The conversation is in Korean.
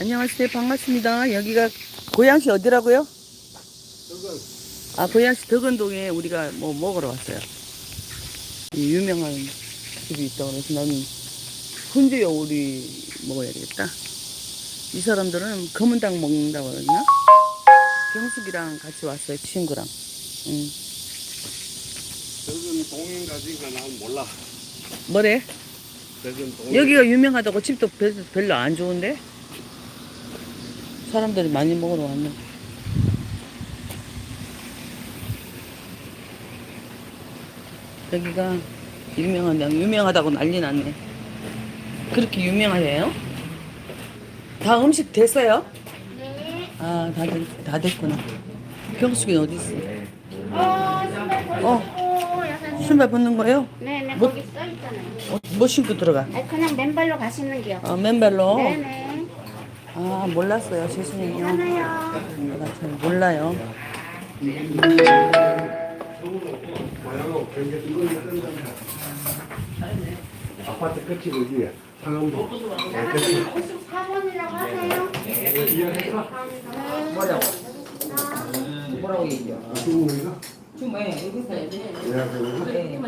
안녕하세요. 반갑습니다. 여기가 고양시 어디라고요? 아, 고양시 덕은동에 우리가 뭐 먹으러 왔어요. 이 유명한 집이 있다고 그래서 나는 훈제 요리 먹어야 되겠다. 이 사람들은 검은 닭 먹는다고 그랬나? 경숙이랑 같이 왔어요. 친구랑. 응. 저건 동인 가지가 난 몰라. 뭐래? 저건 동인. 여기가 유명하다고 집도 별- 별로 안 좋은데? 사람들이 많이 먹으러 왔네. 여기가 유명하다, 유명하다고 난리 났네. 그렇게 유명하세요? 다 음식 됐어요? 네. 아, 다, 됐, 다 됐구나. 경숙이 어디 있어? 어, 신발 벗고 어. 여섯 신발 벗는 거예요? 네 네 뭐- 거기 써 있잖아요. 어, 뭐 신고 들어가? 아 그냥 맨발로 가시는 게요. 아, 맨발로? 네네. 아, 몰랐어요. 죄송해요. 잘 몰라요. 아파트 끝이 어디야? 상암동. 54번이라고 하세요. 뭐라고 얘기해요? 중국인가? 지금 왜 여기서 예약해놓은